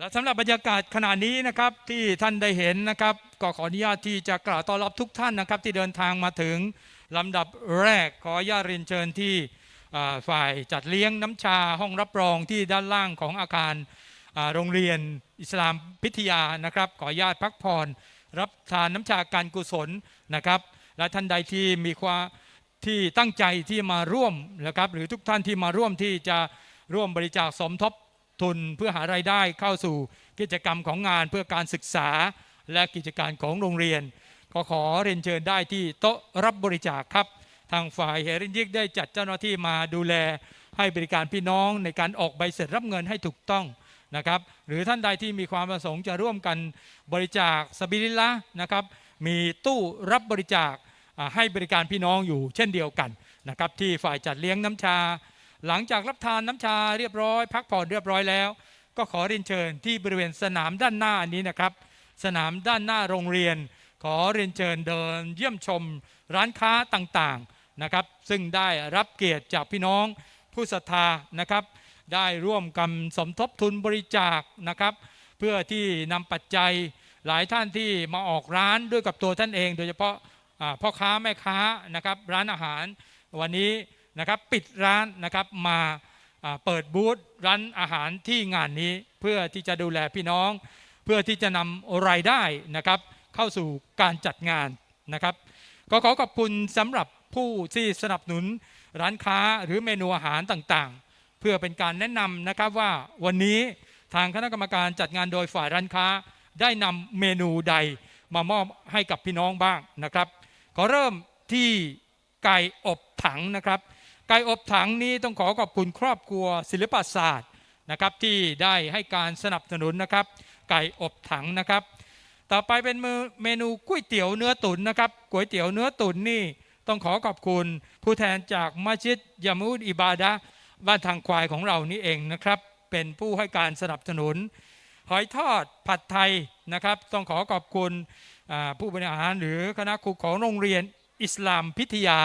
และสำหรับบรรยากาศขณะนี้นะครับที่ท่านได้เห็นนะครับ ก็ขออนุญาตที่จะกล่าวต้อนรับทุกท่านนะครับ ที่เดินทางมาถึงลำดับแรกขออนุญาตเรียนเชิญที่ฝ่ายจัดเลี้ยงน้ำชาห้องรับรองที่ด้านล่างของอาคารโรงเรียนอิสลามพิทยานะครับ ขออนุญาตพักผ่อนรับทานน้ำชาการกุศลนะครับ และท่านใดที่มีความที่ตั้งใจที่มาร่วมนะครับ หรือทุกท่านที่มาร่วมที่จะร่วมบริจาคสมทบ ทุนเพื่อหารายได้เข้าสู่กิจกรรมของงานเพื่อการศึกษาและกิจการของโรงเรียน ก็ขอเรียนเชิญได้ที่โต๊ะรับบริจาคครับ ทางฝ่ายเฮรินยิกได้จัดเจ้าหน้าที่มาดูแล ให้บริการพี่น้องในการออกใบเสร็จรับเงินให้ถูกต้องนะครับหรือท่านใดที่มีความประสงค์จะร่วมกันบริจาคสบิลิลละนะครับมีตู้รับบริจาคให้บริการพี่น้องอยู่เช่นเดียวกันนะครับที่ฝ่ายจัดเลี้ยงน้ำชา หลังจากรับทานน้ำชาเรียบร้อย พักผ่อนเรียบร้อยแล้ว ก็ขอเรียนเชิญที่บริเวณสนามด้านหน้านี้นะครับ สนามด้านหน้าโรงเรียน ขอเรียนเชิญเดิน เยี่ยมชมร้านค้าต่างๆนะครับ ซึ่งได้รับเกียรติจากพี่น้องผู้ศรัทธานะครับ ได้ร่วมกันสมทบทุนบริจาคนะครับ เพื่อที่นำปัจจัยหลายท่านที่มาออกร้านด้วยกับตัวท่านเอง โดยเฉพาะพ่อค้าแม่ค้านะครับร้านอาหารวันนี้ นะครับปิดร้านนะครับมาเปิดบูธร้านอาหารที่งานนี้เพื่อที่จะดูแลพี่น้อง เพื่อที่จะนำรายได้นะครับเข้าสู่การจัดงานนะครับ ก็ขอขอบคุณสำหรับผู้ที่สนับสนุนร้านค้าหรือเมนูอาหารต่างๆ เพื่อเป็นการแนะนำนะครับว่าวันนี้ทางคณะกรรมการจัดงานโดยฝ่ายร้านค้าได้นำเมนูใดมามอบให้กับพี่น้องบ้างนะครับ ขอเริ่มที่ไก่อบถังนะครับ ไก่อบถังนี้ต้องขอขอบคุณครอบครัวศิลปศาสตร์นะครับที่ได้ให้การสนับสนุนนะครับ ไก่อบถังนะครับ ต่อไปเป็นเมนูก๋วยเตี๋ยวเนื้อตุ๋นนะครับก๋วยเตี๋ยวเนื้อตุ๋นนี่ต้องขอขอบคุณผู้แทนจากมัสยิดยามูดอิบาดะบ้านทางควายของเรานี่เองนะครับ เป็นผู้ให้การสนับสนุน หอยทอดผัดไทยนะครับ ต้องขอขอบคุณผู้บริหารหรือคณะครูของโรงเรียนอิสลามพิทยา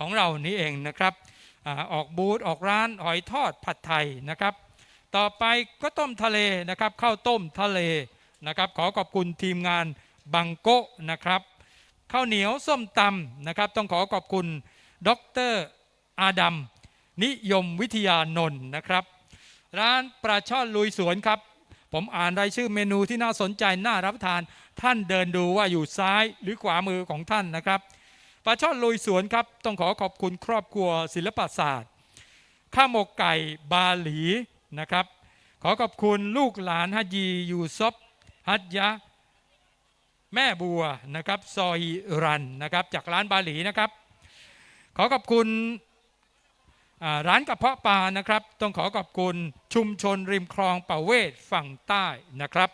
ของเรานี่เองนะครับ อออกบูธออกร้านหอยทอดผัดไทยนะครับ ต่อไปก็ต้มทะเลนะครับข้าวต้มทะเลนะครับ ขอขอบคุณทีมงานบังโกะนะครับข้าวเหนียวส้มตำนะครับ ต้องขอขอบคุณดรอาดัมนิยมวิทยานนท์นะครับ ร้านปลาช่อนลุยสวนครับ ผมอ่านรายชื่อเมนูที่น่าสนใจน่ารับประทาน ท่านเดินดูว่าอยู่ซ้ายหรือขวามือของท่านนะครับ ปลาช่อนลุยสวนครับ ต้องขอขอบคุณครอบครัวศิลปศาสตร์ ข้าวหมกไก่บาหลีนะครับ ขอขอบคุณลูกหลานฮัจยียูซบฮัจยะ แม่บัวนะครับ ซอยรันนะครับ จากร้านบาหลีนะครับ ขอขอบคุณร้านกระเพาะปลานะครับ ต้องขอขอบคุณชุมชนริมคลองป่าเวศฝั่งใต้นะครับ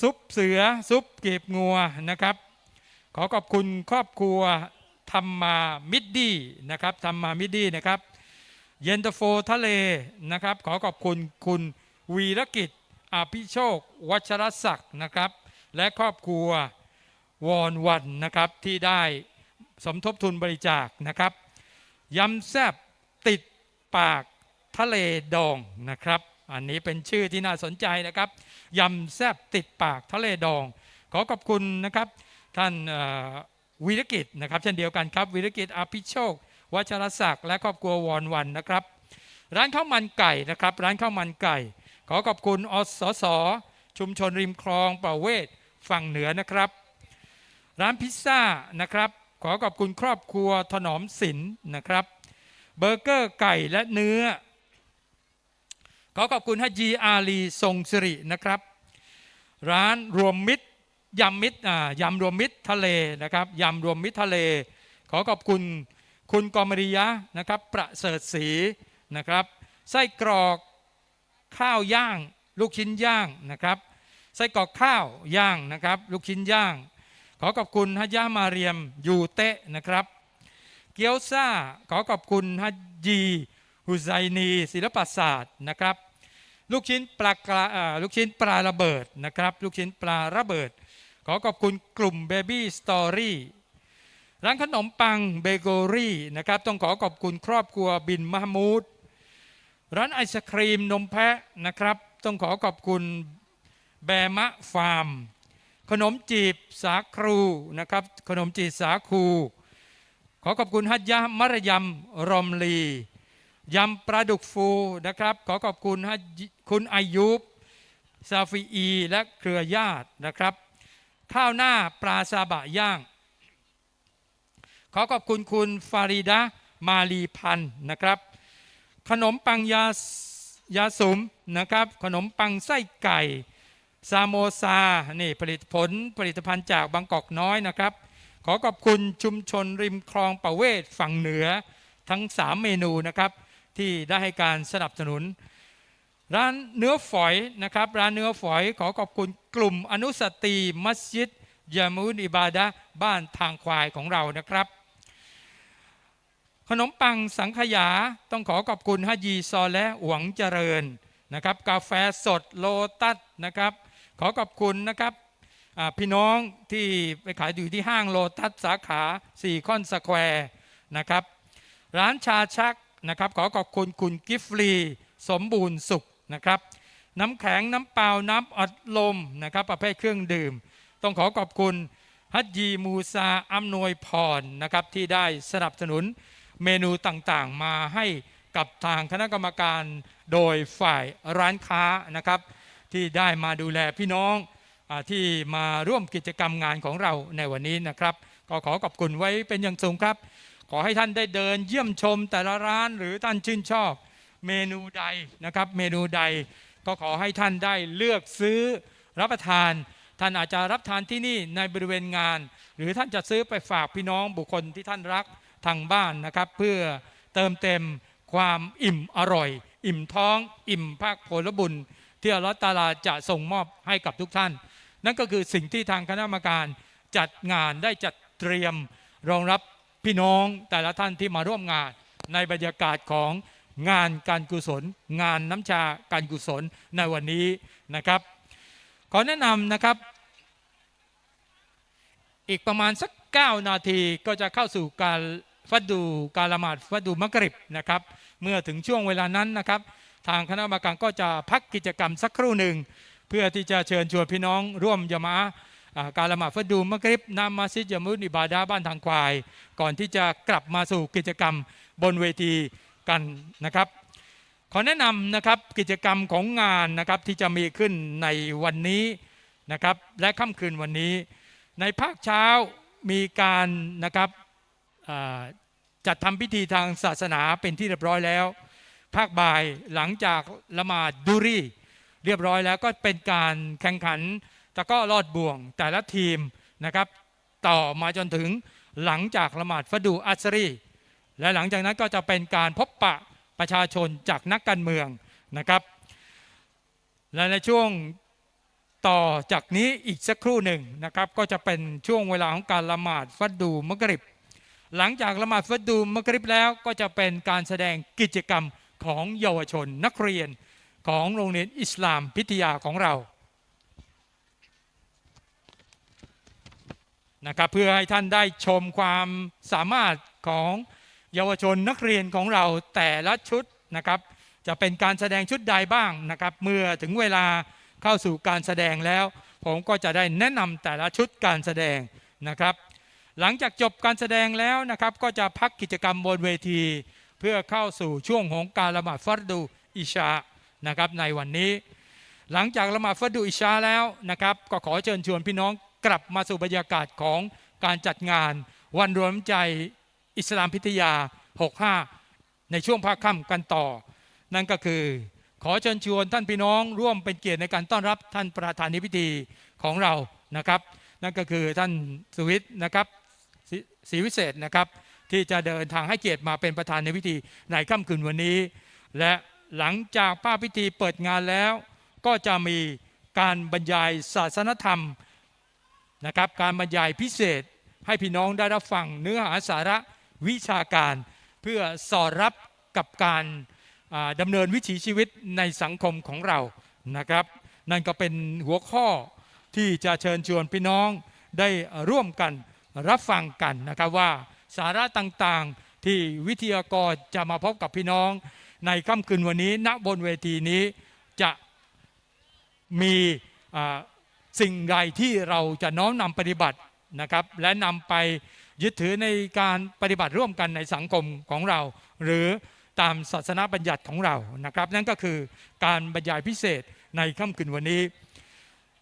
ซุปเสือซุปเก็บงัวนะครับ ขอขอบคุณครอบครัวธรรมามิดดี้นะครับธรรมามิดดี้นะครับ เย็นตาโฟทะเลนะครับ ขอขอบคุณคุณวีรกิจอภิโชค วัชรศักดิ์นะครับ และครอบครัววอนวันนะครับที่ได้สมทบทุนบริจาคนะครับยำแซบติดปากทะเลดองนะครับ อันนี้เป็นชื่อที่น่าสนใจนะครับยำแซบติดปากทะเลดอง ขอขอบคุณนะครับ ท่านวีรกิจนะครับ เช่นเดียวกันครับวีรกิจอภิโชค วัชรศักดิ์และครอบครัววอนวันนะครับ ร้านข้าวมันไก่นะครับ ร้านข้าวมันไก่ ขอขอบคุณอสส ชุมชนริมคลองประเวศฝั่งเหนือนะครับ ร้านพิซซ่านะครับ ขอขอบคุณครอบครัวถนอมศิลป์นะครับ เบอร์เกอร์ไก่และเนื้อ ขอขอบคุณฮัจีอาลีทรงสิรินะครับ ร้านรวมมิตร ยำมิตรอ่ายำรวมมิตรทะเลนะครับยำรวมมิตรทะเล ขอขอบคุณคุณกอมริยะนะครับ ประเสริฐศรีนะครับ ไส้กรอกข้าวย่าง ลูกชิ้นย่างนะครับไส้กรอกข้าวย่างนะครับ ลูกชิ้นย่าง ขอขอบคุณฮัจยามาเรียมยูเตะนะครับ เกี๊ยวซ่าขอขอบคุณฮัจยีฮุไซนีศิลปศาสตร์นะครับ ลูกชิ้นปลากระอ่าลูกชิ้นปลาระเบิดนะครับ ลูกชิ้นปลาระเบิด ขอขอบคุณกลุ่ม Baby Story ร้านขนมปังเบเกอรี่นะครับ ต้องขอขอบคุณครอบครัวบินมามูด ร้านไอศครีมนมแพะนะครับ ต้องขอขอบคุณแบมะฟาร์ม ขนมจีบสาครูนะครับ ขนมจีบสาคู ขอขอบคุณฮัจยะมะระยำรอมลียำปลาดุกฟูนะครับ ขอขอบคุณคุณอายุบซาฟีอี และเครือญาตินะครับ ข้าวหน้าปลาซาบะย่าง ขอขอบคุณคุณฟาริดะมาลีพันธ์นะครับ ขนมปังยายาสุมนะครับ ขนมปังไส้ไก่ซาโมซานี่ผลิตผลผลิตภัณฑ์จากบางกอกน้อยนะครับ ขอขอบคุณชุมชนริมคลองประเวศฝั่งเหนือทั้ง 3 เมนูนะครับ ที่ได้ให้การสนับสนุน ร้านเนื้อฝอยนะครับร้านเนื้อฝอยขอขอบคุณกลุ่มอนุสตรีมัสยิดยามูนอิบาดะบ้านทางควายของเรานะครับ ขนมปังสังขยาต้องขอขอบคุณฮะยีซอและหวังเจริญนะครับ กาแฟสดโลตัสนะครับ ขอขอบคุณนะครับพี่น้องที่ไปขายอยู่ที่ห้างโลตัสสาขา4คอนสแควร์นะครับ ร้านชาชักนะครับ ขอขอบคุณคุณกิฟฟรีสมบูรณ์สุข นะครับ น้ำแข็งน้ำเปล่าน้ำอัดลมนะครับ ประเภทเครื่องดื่ม ต้องขอขอบคุณฮัจยีมูซาอำนวยพรนะครับที่ได้สนับสนุนเมนูต่างๆ มาให้กับทางคณะกรรมการโดยฝ่ายร้านค้านะครับ ที่ได้มาดูแลพี่น้องอที่มาร่วมกิจกรรมงานของเราในวันนี้นะครับ ก็ขอขอบคุณไว้เป็นอย่างสูงครับ ขอให้ท่านได้เดินเยี่ยมชมแต่ละร้านหรือท่านชื่นชอบ เมนูใดนะครับเมนูใดก็ขอให้ท่านได้เลือกซื้อรับประทาน ท่านอาจจะรับทานที่นี่ในบริเวณงาน หรือท่านจะซื้อไปฝากพี่น้องบุคคลที่ท่านรักทางบ้านนะครับ เพื่อเติมเต็มความอิ่มอร่อย อิ่มท้อง อิ่มภาคผลบุญ ที่อัลลอฮฺตาลาจะส่งมอบให้กับทุกท่าน นั่นก็คือสิ่งที่ทางคณะกรรมการจัดงานได้จัดเตรียมรองรับพี่น้องแต่ละท่านที่มาร่วมงานในบรรยากาศของ งานการกุศล งานน้ำชาการกุศลในวันนี้นะครับ ขอแนะนำนะครับ อีกประมาณสัก 9 นาทีก็จะเข้าสู่การฟัดดูการละหมาดฟัดดูมักริบนะครับ เมื่อถึงช่วงเวลานั้นนะครับ ทางคณะกรรมการก็จะพักกิจกรรมสักครู่หนึ่ง เพื่อที่จะเชิญชวนพี่น้องร่วมยามาการละหมาดฟัดดูมักริบนำมัสยิดยมุนิบาดาบ้านทางควาย ก่อนที่จะกลับมาสู่กิจกรรมบนเวที กันนะครับขอแนะนำนะครับกิจกรรมของงานนะครับที่จะมีขึ้นในวันนี้นะครับและค่ำคืนวันนี้ ในภาคเช้ามีการนะครับจัดทำพิธีทางศาสนาเป็นที่เรียบร้อยแล้ว ภาคบ่ายหลังจากละหมาดดูรีเรียบร้อยแล้วก็เป็นการแข่งขันตะกร้อลอดบ่วงแต่ละทีมนะครับต่อมาจนถึงหลังจากละหมาดฟดูอัสรี และหลังจากนั้นก็จะเป็นการพบปะประชาชนจากนักการเมืองนะครับ และในช่วงต่อจากนี้อีกสักครู่หนึ่งนะครับ ก็จะเป็นช่วงเวลาของการละหมาดฟัดดูมกริบ หลังจากละหมาดฟัดดูมกริบแล้วก็จะเป็นการแสดงกิจกรรมของเยาวชนนักเรียนของโรงเรียนอิสลามพิทยาของเรานะครับเพื่อให้ท่านได้ชมความสามารถของ เยาวชนนักเรียนของเราแต่ละชุดนะครับ จะเป็นการแสดงชุดใดบ้างนะครับ เมื่อถึงเวลาเข้าสู่การแสดงแล้ว ผมก็จะได้แนะนำแต่ละชุดการแสดงนะครับ หลังจากจบการแสดงแล้วนะครับ ก็จะพักกิจกรรมบนเวที เพื่อเข้าสู่ช่วงของการละหมาดฟัดดูอิชานะครับในวันนี้ หลังจากละหมาดฟัดดูอิชาแล้วนะครับ ก็ขอเชิญชวนพี่น้องกลับมาสู่บรรยากาศของการจัดงานวันรวมใจ อิสลามพิทยา 65 ในช่วงภาคค่ำกันต่อ นั่นก็คือ ขอเชิญชวนท่านพี่น้องร่วมเป็นเกียรติในการต้อนรับท่านประธานในพิธีของเรานะครับ นั่นก็คือท่านสุวิทย์นะครับศรีศรีวิเศษนะครับที่จะเดินทางให้เกียรติมาเป็นประธานในพิธีในค่ำคืนวันนี้ และหลังจากภาพพิธีเปิดงานแล้ว ก็จะมีการบรรยายศาสนธรรมนะครับ การบรรยายพิเศษให้พี่น้องได้รับฟังเนื้อหาสาระ วิชาการ เพื่อสอดรับกับการดำเนินวิถีชีวิตในสังคมของเรานะครับ นั่นก็เป็นหัวข้อที่จะเชิญชวนพี่น้องได้ร่วมกันรับฟังกันนะครับว่าสาระต่างๆที่วิทยากรจะมาพบกับพี่น้อง ในค่ำคืนวันนี้ณบนเวทีนี้จะมีสิ่งใดที่เราจะน้อมนำปฏิบัตินะครับ และนำไป ยึดถือในการปฏิบัติร่วมกันในสังคมของเรา หรือตามศาสนาบัญญัติของเรานะครับ นั่นก็คือการบรรยายพิเศษในค่ำคืนวันนี้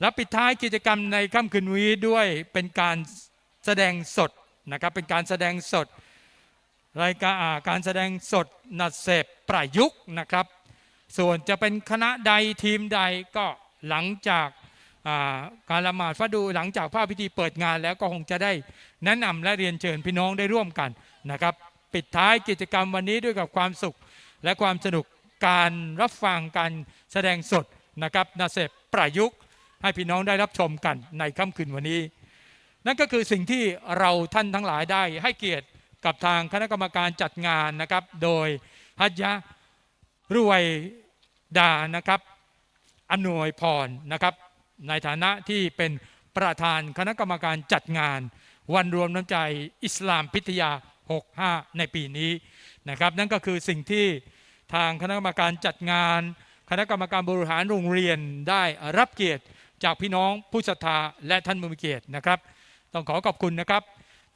และปิดท้ายกิจกรรมในค่ำคืนวันนี้ด้วยเป็นการแสดงสดนะครับเป็นการแสดงสดรายการการแสดงสดนัดเสพประยุกต์นะครับ ส่วนจะเป็นคณะใดทีมใดก็หลังจาก การละหมาดฟาดูหลังจากภาพพิธีเปิดงานแล้วก็คงจะได้แนะนำและเรียนเชิญพี่น้องได้ร่วมกันนะครับ ปิดท้ายกิจกรรมวันนี้ด้วยกับความสุข และความสนุกการรับฟังการแสดงสดนะครับนาเสพประยุกต์ ให้พี่น้องได้รับชมกันในค่ำคืนวันนี้ นั่นก็คือสิ่งที่เราท่านทั้งหลายได้ให้เกียรติกับทางคณะกรรมการจัดงานนะครับ โดยฮัจยะรวยดานะครับ อนวยพรนะครับ ในฐานะที่เป็นประธานคณะกรรมการจัดงาน วันรวมน้ำใจอิสลามพิทยา 65 ในปีนี้นะครับ นั่นก็คือสิ่งที่ทางคณะกรรมการจัดงาน คณะกรรมการบริหารโรงเรียนได้รับเกียรติจากพี่น้องผู้ศรัทธาและท่านผู้มีเกียรตินะครับ ต้องขอขอบคุณนะครับ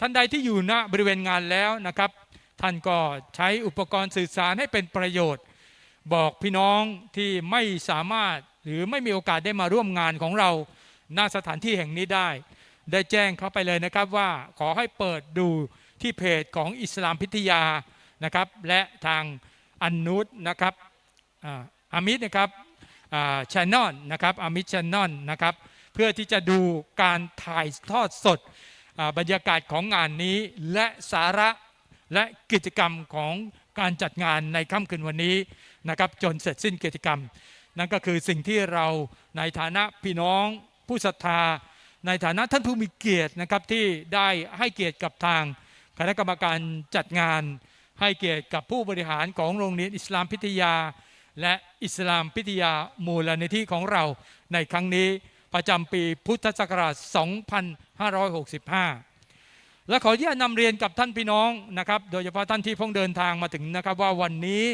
ท่านใดที่อยู่ณบริเวณงานแล้วนะครับ ท่านก็ใช้อุปกรณ์สื่อสารให้เป็นประโยชน์ บอกพี่น้องที่ไม่สามารถ หรือไม่มีโอกาสได้มาร่วมงานของเราณสถานที่แห่งนี้ได้ ได้แจ้งเขาไปเลยนะครับว่าขอให้เปิดดูที่เพจของอิสลามพิทยานะครับ และทางอันนุษนะครับอามิดนะครับชานอนนะครับอามิดชานอนนะครับ เพื่อที่จะดูการถ่ายทอดสดบรรยากาศของงานนี้และสาระและกิจกรรมของการจัดงานในค่ำคืนวันนี้นะครับ จนเสร็จสิ้นกิจกรรม นั่นก็คือสิ่งที่เราในฐานะพี่น้องผู้ศรัทธา ในฐานะท่านผู้มีเกียรตินะครับที่ได้ให้เกียรติกับทางคณะกรรมการจัดงาน ให้เกียรติกับผู้บริหารของโรงเรียนอิสลามพิทยา และอิสลามพิทยามูลนิธิของเราในครั้งนี้ประจำปีพุทธศักราช 2565และขออนุญาตนำเรียนกับท่านพี่น้องนะครับ โดยเฉพาะท่านที่เพิ่งเดินทางมาถึงนะครับว่าวันนี้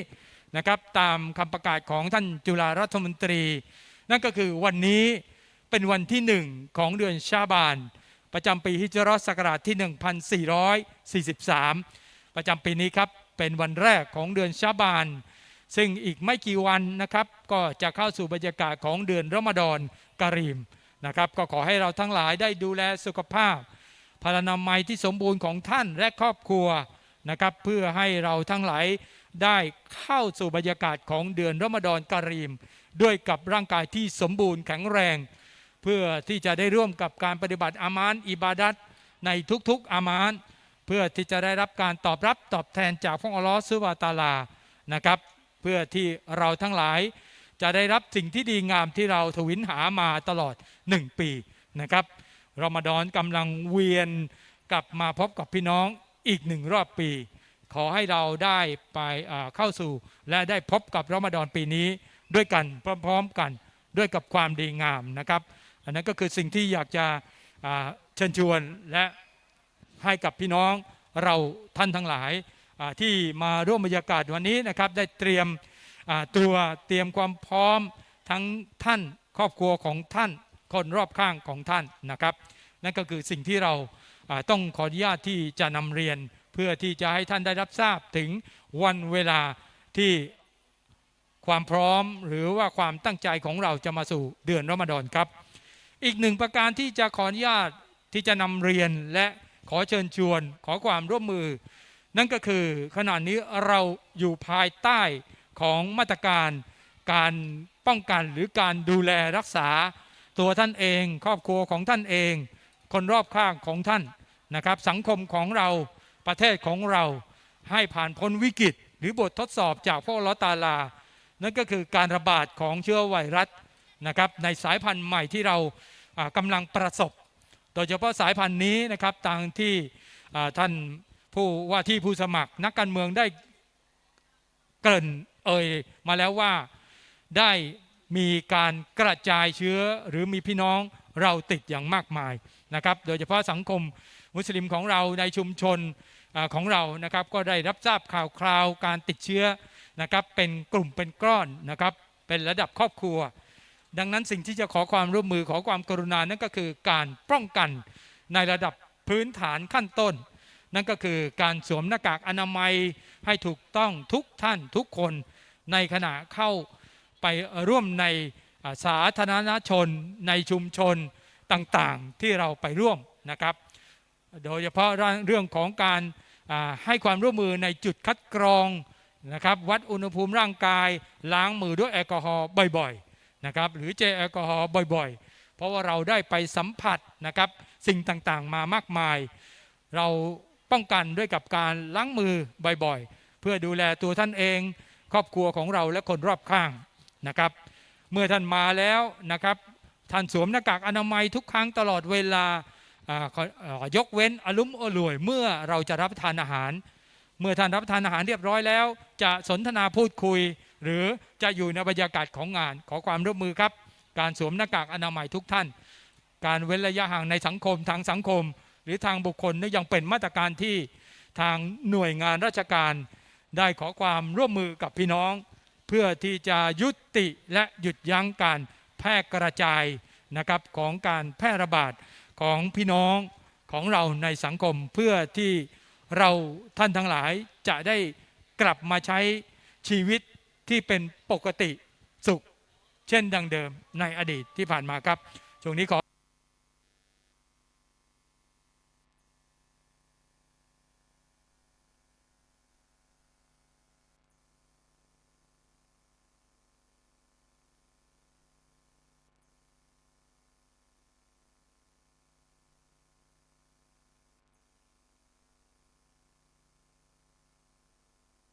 นะครับตามคำประกาศของท่านจุฬารัฐมนตรี นั่นก็คือวันนี้เป็นวันที่หนึ่งของเดือนชาบาน ประจำปีฮิจรัสศักราชที่ 1443 ประจำปีนี้ครับเป็นวันแรกของเดือนชาบาน ซึ่งอีกไม่กี่วันนะครับก็จะเข้าสู่บรรยากาศของเดือนรอมฎอนการีมนะครับก็ขอให้เราทั้งหลายได้ดูแลสุขภาพพลานามัยที่สมบูรณ์ของท่านและครอบครัวนะครับเพื่อให้เราทั้งหลาย ได้เข้าสู่บรรยากาศของเดือนรอมฎอนการีม ด้วยกับร่างกายที่สมบูรณ์แข็งแรง เพื่อที่จะได้ร่วมกับการปฏิบัติอามานอิบาดัตในทุกๆอามานเพื่อที่จะได้รับการตอบรับตอบแทนจากพระองค์อัลลอฮฺซุบฮานะตาลานะครับ เพื่อที่เราทั้งหลายจะได้รับสิ่งที่ดีงามที่เราทวินหามาตลอด 1 ปีนะครับรอมฎอนกำลังเวียนกลับมาพบกับพี่น้องอีกหนึ่งรอบปี ขอให้เราได้ไปเข้าสู่ และได้พบกับรอมฎอนปีนี้ด้วยกันพร้อมๆกันด้วยกับความดีงามนะครับ อันนั้นก็คือสิ่งที่อยากจะเชิญชวนและให้กับพี่น้องเราท่านทั้งหลายที่มาร่วมบรรยากาศวันนี้นะครับ ได้เตรียมตัวเตรียมความพร้อมทั้งท่านครอบครัวของท่านคนรอบข้างของท่านนะครับ นั่นก็คือสิ่งที่เราอ่าต้องขออนุญาตที่จะนำเรียน เพื่อที่จะให้ท่านได้รับทราบถึงวันเวลาที่ความพร้อมหรือว่าความตั้งใจของเราจะมาสู่เดือนรอมฎอนครับ อีกหนึ่งประการที่จะขออนุญาตที่จะนำเรียนและขอเชิญชวนขอความร่วมมือ นั่นก็คือขณะนี้เราอยู่ภายใต้ของมาตรการการป้องกันหรือการดูแลรักษา ตัวท่านเอง ครอบครัวของท่านเอง คนรอบข้างของท่านนะครับ สังคมของเรา ประเทศของเราให้ผ่านพ้นวิกฤต หรือบททดสอบจากพระลอตาลา นั่นก็คือการระบาดของเชื้อไวรัสนะครับในสายพันธุ์ใหม่ที่เราอ่ากำลังประสบ โดยเฉพาะสายพันธุ์นี้นะครับตามที่ท่านผู้ว่าที่ผู้สมัครนักการเมืองได้เกริ่นเอ่ยมาแล้วว่าได้มีการกระจายเชื้อหรือมีพี่น้องเราติดอย่างมากมาย นะครับโดยเฉพาะสังคมมุสลิมของเราในชุมชนอของเรานะครับก็ได้รับทราบข่าวคราวการติดเชื้อนะครับเป็นกลุ่มเป็นก้อนนะครับเป็นระดับครอบครัว ดังนั้นสิ่งที่จะขอความร่วมมือขอความกรุณานั่นก็คือการป้องกันในระดับพื้นฐานขั้นต้น นั่นก็คือการสวมหน้ากากอนามัยให้ถูกต้องทุกท่านทุกคนในขณะเข้าไปร่วมในสาธารณชนในชุมชน ต่างๆที่เราไปร่วมนะครับ โดยเฉพาะเรื่องของการให้ความร่วมมือในจุดคัดกรองนะครับวัดอุณหภูมิร่างกายล้างมือด้วยแอลกอฮอล์บ่อยๆนะครับหรือเจลแอลกอฮอล์บ่อยๆ เพราะว่าเราได้ไปสัมผัสนะครับสิ่งต่างๆมามากมาย เราป้องกันด้วยกับการล้างมือบ่อยๆ เพื่อดูแลตัวท่านเอง ครอบครัวของเราและคนรอบข้างนะครับ เมื่อท่านมาแล้วนะครับ ท่านสวมหน้ากากอนามัยทุกครั้งตลอดเวลายกเว้นอลุ้มอล่วย เมื่อเราจะรับประทานอาหาร เมื่อท่านรับประทานอาหารเรียบร้อยแล้ว จะสนทนาพูดคุย หรือจะอยู่ในบรรยากาศของงาน ขอความร่วมมือครับ การสวมหน้ากากอนามัยทุกท่าน การเว้นระยะห่างในสังคมทางสังคม หรือทางบุคคลนี่ยังเป็นมาตรการที่ทางหน่วยงานราชการ ได้ขอความร่วมมือกับพี่น้อง เพื่อที่จะยุติและหยุดยั้งการ แพร่กระจายนะครับของการแพร่ระบาดของพี่น้องของเราในสังคมเพื่อที่เราท่านทั้งหลายจะได้กลับมาใช้ชีวิตที่เป็นปกติสุข เช่นดังเดิมในอดีตที่ผ่านมาครับช่วงนี้ขอ